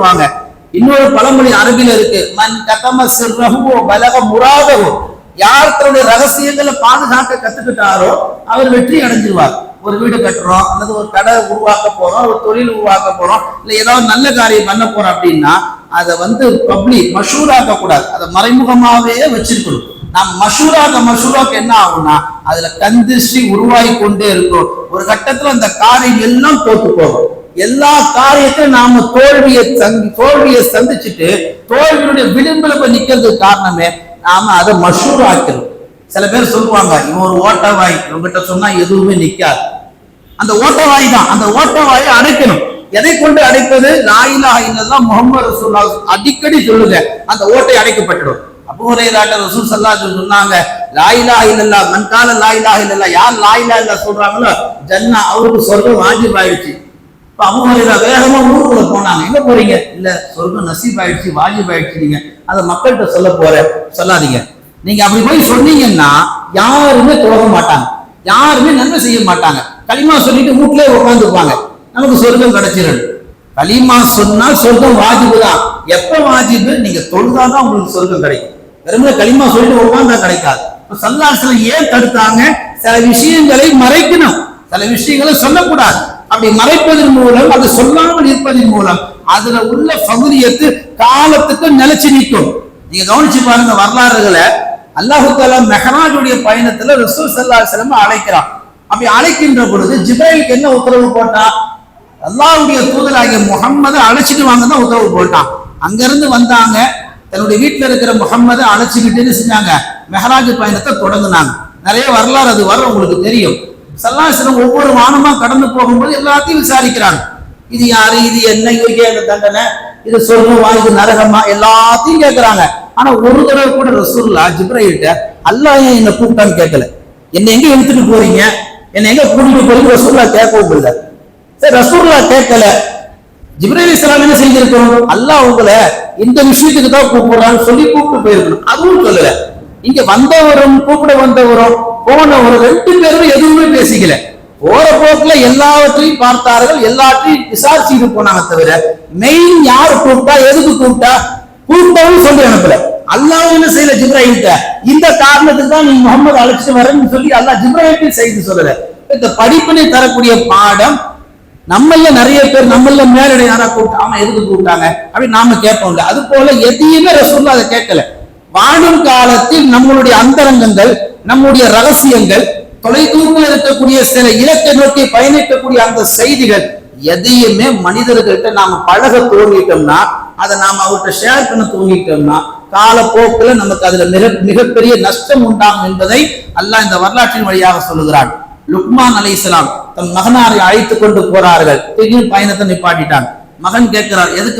சொல்லுவாங்க. இன்னொரு பழமொழி அரபில இருக்கு. மண் கதம சிர்ரஹு பலக முராதவோ யார் தன்னுடைய ரகசியங்களை பாதுகாக்க கத்துக்கிட்டாரோ அவர் வெற்றி அடைஞ்சிருவார். ஒரு வீடு கட்டுறோம் அல்லது ஒரு கடை உருவாக்க போறோம் ஒரு தொழில் உருவாக்க போறோம் இல்ல ஏதாவது நல்ல காரியம் பண்ண போறோம் அப்படின்னா அதை வந்து பப்ளிக் மஷூராக்க கூடாது அதை மறைமுகமாவே வச்சிருக்கணும். நாம் மஷூராக்க மஷூராக்க என்ன ஆகும்னா அதுல கந்திஷ்டி உருவாகி கொண்டே இருக்கும். ஒரு கட்டத்துல அந்த காரியம் எல்லாம் தோத்து போகும். எல்லா காரியத்தையும் நாம தோல்வியை சந்தி தோல்வியை சந்திச்சுட்டு தோல்வியுடைய விளிம்புல போய் நிக்கிறதுக்கு காரணமே நாம அதை மஷூர் ஆக்கிறோம் சில பேர் சொல்லுவாங்க இவன் ஒரு ஓட்டவாய். இவங்கிட்ட சொன்னா எதுவுமே நிக்காது. அந்த ஓட்டவாய் தான். அந்த ஓட்டவாயை அடைக்கணும். எதை கொண்டு அடைப்பது? லாயிலா இன்னதான் முகமது ரசூல்லா அடிக்கடி சொல்லுங்க அந்த ஓட்டை அடைக்கப்பட்டுடும். அப்போ ஒரே ரசூல் சல்லா சொன்னாங்க லாயிலா இல்லல்லா மண்கால லாயிலா இல்லல்லா யார் லாயிலா இல்ல சொல்றாங்களோ ஜன்னா அவருக்கு சொர்க்கம் வாஜிப் ஆயிடுச்சு. இப்ப அவங்க வேகமா ஊருக்குள்ள போனாங்க. எங்க போறீங்க? இல்ல சொர்க்கம் நசீப் ஆயிடுச்சு வாஜிப் ஆயிடுச்சு நீங்க. அதை மக்கள்கிட்ட சொல்ல போற சொல்லாதீங்க. நீங்க அப்படி போய் சொன்னீங்கன்னா யாருமே துவங்க மாட்டாங்க. யாருமே நன்மை செய்ய மாட்டாங்க. களிமா சொல்லிட்டு வீட்லயே உட்காந்துருப்பாங்க நமக்கு சொர்க்கம் கிடைச்சிடும் களிமா சொன்னா சொர்க்கம் வாஜிபு தான் எப்ப வாஜிபு? நீங்க தொழுதாதான் உங்களுக்கு சொர்க்கம் கிடைக்கும். வெறுமனே களிமா சொல்லிட்டு உட்காந்தா கிடைக்காது. இப்ப ஏன் தடுத்தாங்க? சில விஷயங்களை மறைக்கணும். சில விஷயங்களை சொல்லக்கூடாது. அப்படி மறைப்பதன் மூலம் அது சொல்லாமல் இருப்பதன் மூலம் அதுல உள்ள பகுதியத்து காலத்துக்கு நிலைச்சு நிற்கும். நீங்க கவனிச்சு பாருங்க வரலாறுகளை அல்லாஹு தாலா மெஹராஜுடைய பயணத்துல ரசூல் சல்லா செலம அழைக்கிறான். அப்படி அழைக்கின்ற பொழுது ஜிப்ரைலுக்கு என்ன உத்தரவு போட்டா அல்லாஹுடைய தூதராகிய முகம்மது அழைச்சிட்டு வாங்க தான் உத்தரவு போட்டான். அங்கிருந்து வந்தாங்க. தன்னுடைய வீட்டுல இருக்கிற முகம்மதை அழைச்சிக்கிட்டுன்னு செஞ்சாங்க மெஹராஜ் பயணத்தை தொடங்கினாங்க. நிறைய வரலாறு அது வர உங்களுக்கு தெரியும். சல்லாசிரம் ஒவ்வொரு வானமா கடந்து போகும்போது எல்லாத்தையும் விசாரிக்கிறாங்க. இது யாரு? இது என்ன? இதுக்கு என்ன தண்டனை? இது சொர்க்கமா? இது நரகமா? எல்லாத்தையும் கேட்கறாங்க ஆனா ஒரு தடவை கூட ரசூல்லா ஜிப்ரையிட்ட அல்லா ஏன் என்ன கூப்பிட்டான்னு கேட்கல என்ன எங்க எடுத்துட்டு போறீங்க? என்ன எங்க கூட்டிட்டு போறீங்க ரசூல்லா கேட்கவும் இல்லை. சரி ரசூல்லா கேட்கல. ஜிப்ரைல் இஸ்லாம் என்ன செஞ்சிருக்கணும் அல்லாஹ் உங்களை இந்த விஷயத்துக்கு தான் கூப்பிடுறான்னு சொல்லி கூப்பிட்டு போயிருக்கணும். அதுவும் சொல்லல. இங்க வந்தவரும் கூப்பிட வந்தவரும் போனவரும் ரெண்டு பேரும் எதுவுமே பேசிக்கல. போற போக்குல எல்லாவற்றையும் பார்த்தார்கள் எல்லாத்தையும் விசாரிச்சுட்டு போனாங்க தவிர மெயின் யார் கூப்பிட்டா எதுக்கு கூப்பிட்டா கூப்பிட்டவும் சொல்லி அனுப்பல. அல்லாஹ் என்ன செய்யல? ஜிப்ராஹிம்கிட்ட இந்த காரணத்துக்கு தான் நீ முகமது அழைச்சிட்டு வரேன்னு சொல்லி அல்லாஹ் ஜிப்ராஹிம் செய்து சொல்லல. இந்த படிப்பினை தரக்கூடிய பாடம் நம்மள நிறைய பேர் நம்மள மேலடை யாரா கூப்பிட்டு அவன் எதுக்கு கூப்பிட்டாங்க? அப்படின்னு நாம கேட்போம்ல. அது போல எதையுமே ரசூல்லா அதை கேட்கல. வாழும் காலத்தில் நம்மளுடைய அந்தரங்கங்கள் நம்முடைய ரகசியங்கள் தொலைதூரத்தில் இருக்கக்கூடிய சில இலக்கை நோக்கி பயணிக்கக்கூடிய அந்த செய்திகள் எதையுமே மனிதர்கள்ட்ட நாம பழக தோங்கிட்டோம்னா அதை நாம அவர்கிட்ட ஷேர் பண்ண தோங்கிட்டோம்னா காலப்போக்கில் நமக்கு அதுல மிக மிகப்பெரிய நஷ்டம் உண்டாகும் என்பதை அல்லாஹ் இந்த வரலாற்றின் வழியாக சொல்லுகிறான். லுக்மான் அலைஹிஸ்ஸலாம் தன் மகனாரை அழைத்துக் கொண்டு போறார்கள். திடீர் பயணத்தை நிப்பாட்டிட்டான். மகன் கேட்கிறார் எதுக்கு